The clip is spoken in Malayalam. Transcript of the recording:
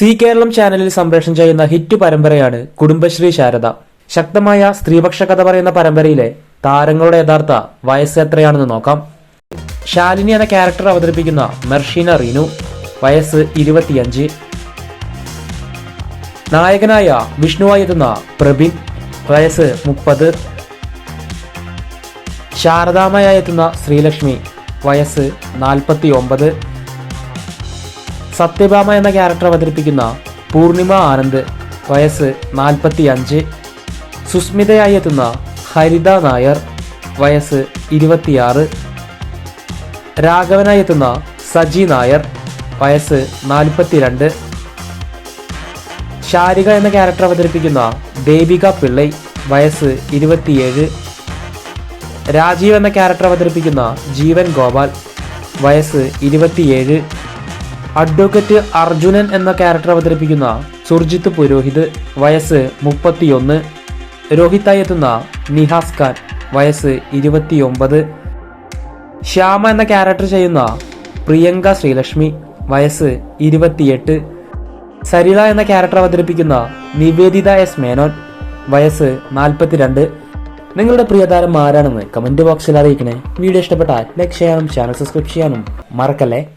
സി കേരളം ചാനലിൽ സംപ്രേഷണം ചെയ്യുന്ന ഹിറ്റ് പരമ്പരയാണ് കുടുംബശ്രീ ശാരദ. ശക്തമായ സ്ത്രീപക്ഷ കഥ പറയുന്ന പരമ്പരയിലെ താരങ്ങളുടെ യഥാർത്ഥ വയസ്സ് എത്രയാണെന്ന് നോക്കാം. ശാലിനി എന്ന ക്യാരക്ടർ അവതരിപ്പിക്കുന്ന മെർഷീന റീനു വയസ്സ് ഇരുപത്തിയഞ്ച്. നായകനായ വിഷ്ണുവായി എത്തുന്ന പ്രബിൻ വയസ്സ് മുപ്പത്. ശാരദാമയായി എത്തുന്ന ശ്രീലക്ഷ്മി വയസ്സ് നാൽപ്പത്തി ഒമ്പത് സത്യഭാമ എന്ന ക്യാരക്ടർ അവതരിപ്പിക്കുന്ന പൂർണിമ ആനന്ദ് വയസ്സ് നാൽപ്പത്തി അഞ്ച് സുസ്മിതയായി എത്തുന്ന ഹരിത നായർ വയസ്സ് ഇരുപത്തിയാറ്. രാഘവനായി എത്തുന്ന സജി നായർ വയസ്സ് നാൽപ്പത്തിരണ്ട്. ശാരിക എന്ന ക്യാരക്ടർ അവതരിപ്പിക്കുന്ന ദേവിക പിള്ളൈ വയസ്സ് ഇരുപത്തിയേഴ്. രാജീവ് എന്ന ക്യാരക്ടർ അവതരിപ്പിക്കുന്ന ജീവൻ ഗോപാൽ വയസ്സ് ഇരുപത്തിയേഴ്. അഡ്വക്കേറ്റ് അർജുനൻ എന്ന ക്യാരക്ടർ അവതരിപ്പിക്കുന്ന സുർജിത്ത് പുരോഹിത് വയസ്സ് മുപ്പത്തിയൊന്ന്. രോഹിത്തായി എത്തുന്ന നിഹാസ് ഖാൻ വയസ്സ് ഇരുപത്തിയൊമ്പത്. ശ്യാമ എന്ന ക്യാരക്ടർ ചെയ്യുന്ന പ്രിയങ്ക ശ്രീലക്ഷ്മി വയസ്സ് ഇരുപത്തിയെട്ട്. സരിത എന്ന ക്യാരക്ടർ അവതരിപ്പിക്കുന്ന നിവേദിത എസ് മേനോൻ വയസ്സ് നാൽപ്പത്തിരണ്ട്. നിങ്ങളുടെ പ്രിയതാരം ആരാണെന്ന് കമന്റ് ബോക്സിൽ അറിയിക്കണേ. വീഡിയോ ഇഷ്ടപ്പെട്ടാൽ ലൈക്ക് ചെയ്യാനും ചാനൽ സബ്സ്ക്രൈബ് ചെയ്യാനും മറക്കല്ലേ?